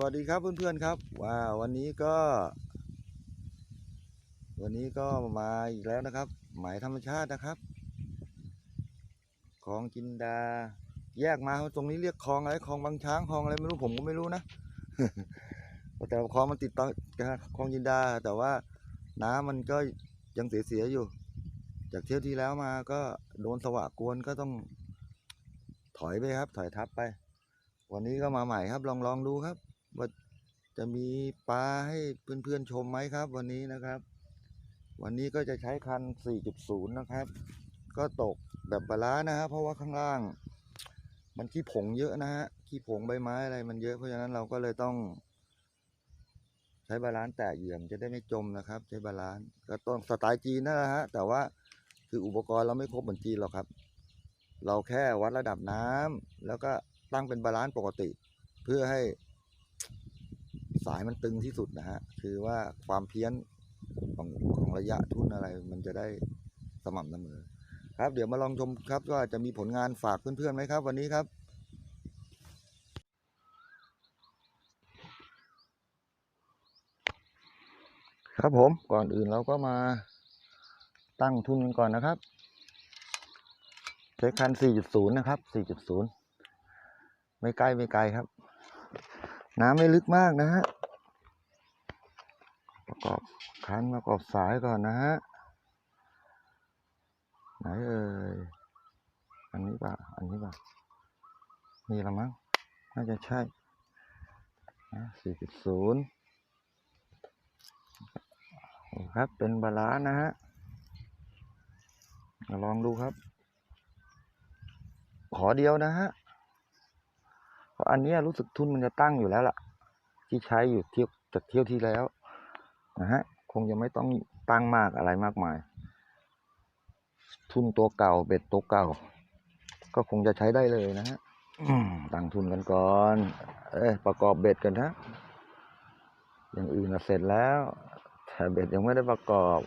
สวัสดีครับเพื่อนๆครับว่าวันนี้ก็ วันนี้ก็มาอีกแล้วนะครับ หมายธรรมชาตินะครับ คลองจินดา แยกมาตรงนี้เรียกคลองอะไรคลองบางช้างคลองอะไรไม่รู้ผมก็ไม่รู้นะแต่คลองมันติดต่อกับคลองจินดา แต่ว่าน้ำมันก็ยังเสียๆอยู่ จากเที่ยวที่แล้วมาก็โดนสวะกวนก็ต้องถอยไปครับ ถอยทับไปวันนี้ก็มาใหม่ครับ ลองลองดูครับ ว่าจะมีปลาให้เพื่อนๆชมไหมครับ วันนี้นะครับ วันนี้ก็จะใช้คัน 4.0 นะครับ ก็ตกแบบบาลานะฮะเพราะว่าข้างล่าง มันขี้ผงเยอะนะฮะขี้ผงใบไม้อะไรมันเยอะเพราะฉะนั้นเราก็เลยต้อง ใช้บาลานซ์แตะเหยื่อมจะได้ไม่จมนะครับ ใช้บาลานซ์ก็ต้องสไตล์จีนนั่นแหละฮะแต่ว่าคืออุปกรณ์เราไม่ครบเหมือนจีนหรอกครับ เราแค่วัดระดับน้ำแล้วก็ตั้งเป็นบาลานซ์ปกติ เพื่อให้ สายมันตึงที่สุดนะฮะ คือว่าความเพี้ยนของของระยะทุ่นอะไรมันจะได้สม่ำเสมอ ครับเดี๋ยวมาลองชมครับว่าจะมีผลงานฝากเพื่อนๆไหมครับ วันนี้ครับครับผมก่อนอื่นเราก็มาตั้งทุนกันก่อนนะครับใช้คัน 4.0 นะครับ 4.0 ไม่ใกล้ไม่ไกลครับ น้ำไม่ลึกมากนะฮะประกอบคันประกอบสายก่อนนะฮะไหนเอ่ยอันนี้ป่ะอันนี้ป่ะนี่ละมั้งน่าจะใช่นะ4.0นี่ครับเป็นบาลานะฮะมาลองดูครับ ขอเดียวนะฮะ อันนี้รู้สึกทุนมันจะตั้งอยู่แล้วล่ะ ที่ใช้อยู่เที่ยวจากเที่ยวที่แล้วนะฮะคงจะไม่ต้องตั้งมากอะไรมากมาย ทุนตัวเก่าเบ็ดตัวเก่า ก็คงจะใช้ได้เลยนะฮะตั้งทุนกันก่อน เอ้ประกอบเบ็ดกันนะอย่างอื่นเสร็จแล้วแต่เบ็ดยังไม่ได้ประกอบ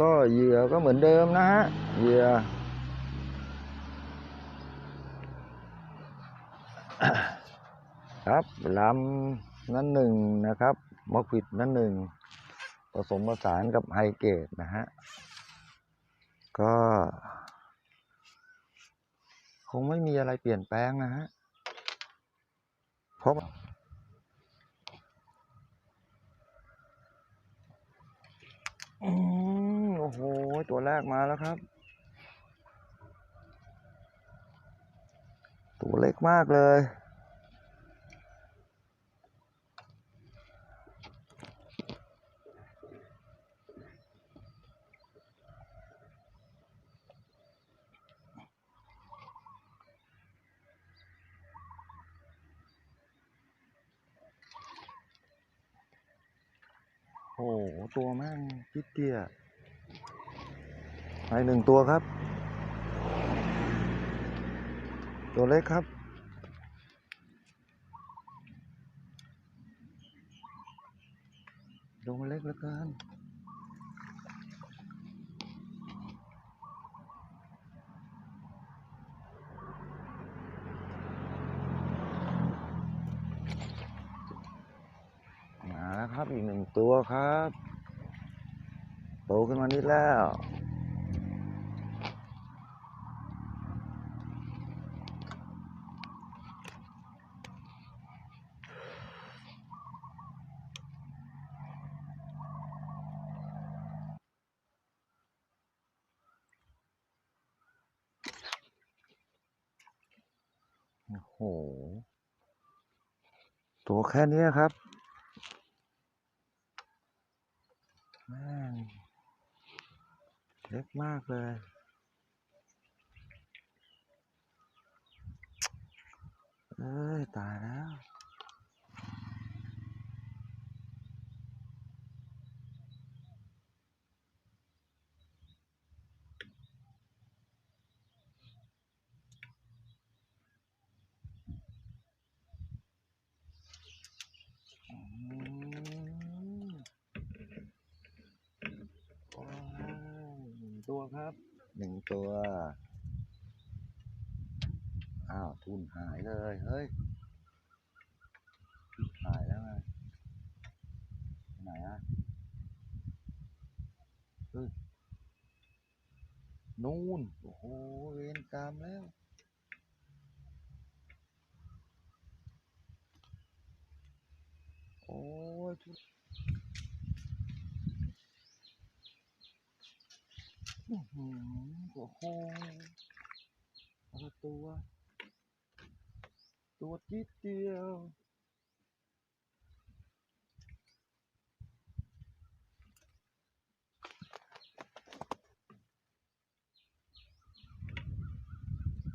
ก็เหยื่อก็เหมือนเดิมนะฮะเหยื่อ ครับลำนั้นหนึ่งนะครับมะขวิดนั้นหนึ่งผสมผสานกับไฮเกตนะฮะ ก็ คงไม่มีอะไรเปลี่ยนแปลงนะฮะ เพราะว่าอืมโอ้โห ตัวแรกมาแล้วครับ ตัวเล็กมากเลย โอ้โห ตัวแม่งจิดเตียไปหนึ่งตัวครับ ตัวเล็กครับตัวมันเล็กเหลือเกินมาแล้วครับอีกหนึ่งตัวครับ โตขึ้นมานิดแล้ว โอ้โห ตัวแค่นี้ครับแม่งเล็กมากเลย เอ้ย ตายแล้ว อืมโอ้ยหนึ่ง ตัวครับหนึ่งตัว อ้าว ทุนหายเลย เฮ้ย หายแล้วไงไหนอะเฮ้ยนู่น โอ้โห เวรกรรมแล้วโอ้ยทุนอื้อ หือโอ้โหเอาตัว ตัวจิดเดียว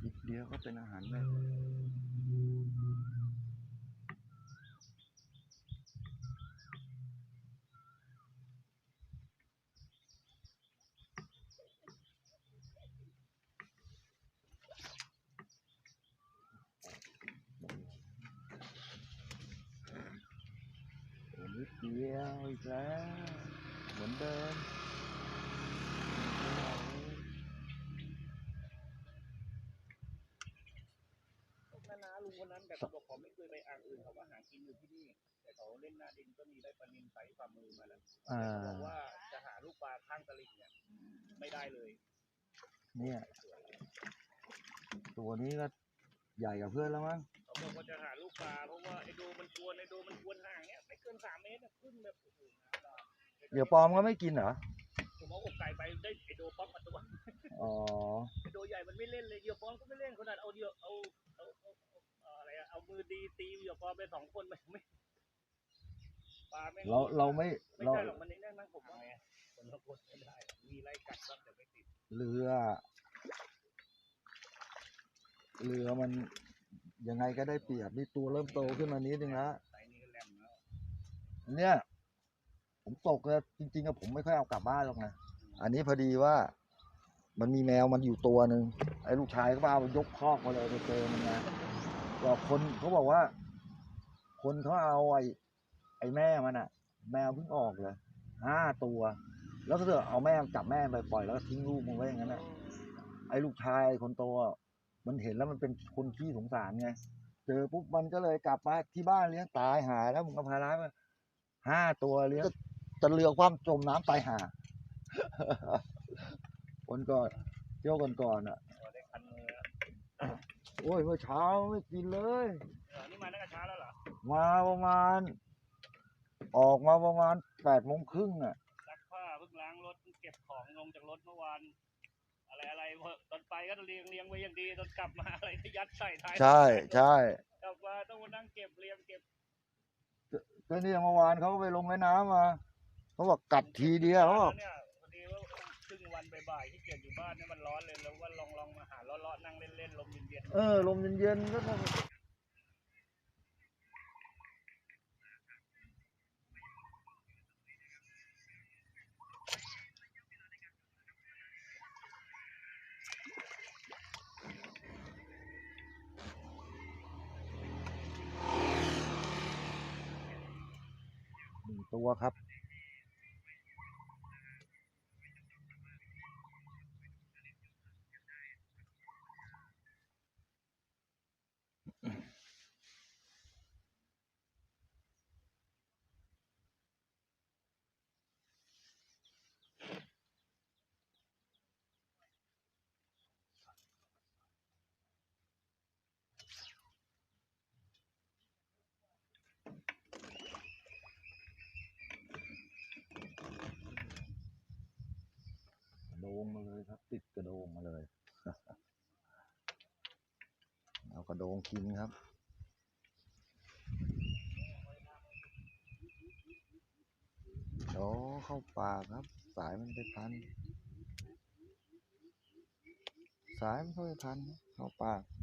จิดเดียวก็เป็นอาหารแล้วตัวนิดเดียวอีกแล้ว เห มือนเดิมนานาลุงคนนั้นแต่เขาบอกเขาไม่เคยไปอ่างอื่นเขามาหากินอยู่ที่นี่แต่เขาเล่นหน้าดินก็มีได้ปลานินไซส์ฝ่ามือมาแล้วอ่าเขาบอกว่าจะหาลูกปลาข้างตลิ่งเนี่ยไม่ได้เลยเนี่ย ตัวนี้ก็ใหญ่กับเพื่อนแล้วมั้งเขาบอกว่าจะหาลูกปลาเพราะว่าไอโดมันกวนไอโดมันกวนห่างเนี่ยไม่เกินสามเมตรเนี่ยขึ้นแบบโอ้โห เดี๋ยวปลอมก็ไม่กินเหรอ ผมเอาอกไก่ไปได้ไอโดป๊อปมาตัวอ๋อ ไอโดใหญ่มันไม่เล่นเลยเดียวปอมก็ไม่เล่นขนาดเอาเดียวเอาเอาเอาเอาเอาอะไรอะเอามือดีตีเดียวปอมไปสองคนมันไม่ปลาไม่เราเราไม่ไม่เราใช่หรอกมันนี่นั่นมั้งผมว่าคนละคนไม่ได้มีไล่กัดบ้างแต่ไม่ติดเรือ เรือมันยังไงก็ได้เปรียบนี่ตัวเริ่มโตขึ้นมานิดนึงแล้วไซส์นี้ก็แหลมแล้วเนี่ย ผมตกเลยจริงๆอะผมไม่ค่อยเอากลับบ้านหรอกนะ อันนี้พอดีว่า มันมีแมวมันอยู่ตัวหนึ่งไอ้ลูกชายก็มาเอายกคอกมาเลยไปเจอมันนะบอกคนเขาบอกว่า คนเขาเอาไอ้ไอ้แม่มันอะแมวเพิ่งออกเลยห้าตัว แล้วก็เถอะเอาแม่จับแม่ไปปล่อยแล้วก็ทิ้งลูกมันไว้อย่างนั้นนะไอ้ลูกชายคนโตมันเห็นแล้วมันเป็นคนขี้สงสารไงเจอปุ๊บมันก็เลยกลับมาที่บ้านเลี้ยงตายหายแล้วมึงก็พาร้ายมาห้าตัวเลี้ยง จะเรือความจมน้ำตายหาคนก่อนเที่ยวก่อนก่อนๆอะพอได้คันมือแล้วโอ้ยเมื่อเช้าไม่กินเลยเออนี่มาตั้งแต่เช้าแล้วเหรอมาประมาณ ออกมาประมาณแปดโมงครึ่งอะซักผ้าเพิ่งล้างรถเพิ่งเก็บของลงจากรถเมื่อวานอะไรอะไรพอตอนไปก็เรียงเรียงไว้อย่างดีตอนกลับมาอะไรก็ยัดใส่ท้ายใช่ใช่กลับมาต้องมานั่งเก็บเรียงเก็บก็เนี่ยเมื่อวานเขาก็ไปลงแม่น้ำมา เขาบอกกัดทีเดียวเขาบอกเนี่ยพอดีว่าครึ่งวันบ่ายๆที่เกียจอยู่บ้านเนี่ยมันร้อนเลยแล้วว่าลองลองมาหาร้อนๆนั่งเล่นๆลมเย็นเออลมเย็นๆก็ต้องหนึ่งตัวครับ งมาเลยครับ ติดกระโดงมาเลย เอากระโดงกินครับ โอ้เข้าป่ากครับ สายมันไปพัน สายมันเข้าไปพัน เข้าป่าก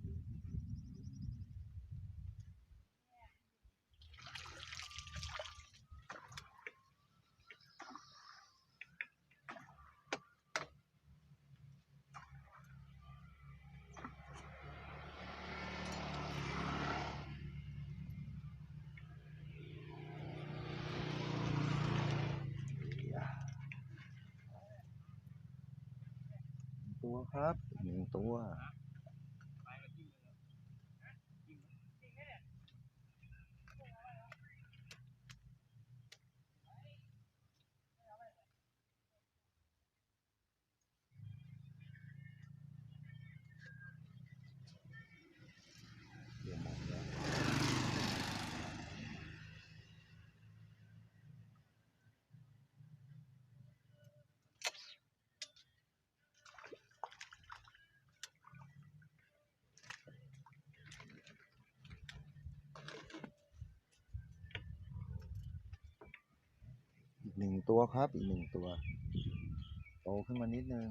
ตัวครับหนึ่งตัว หนึ่งตัวครับอีกหนึ่งตัว โตขึ้นมานิดนึง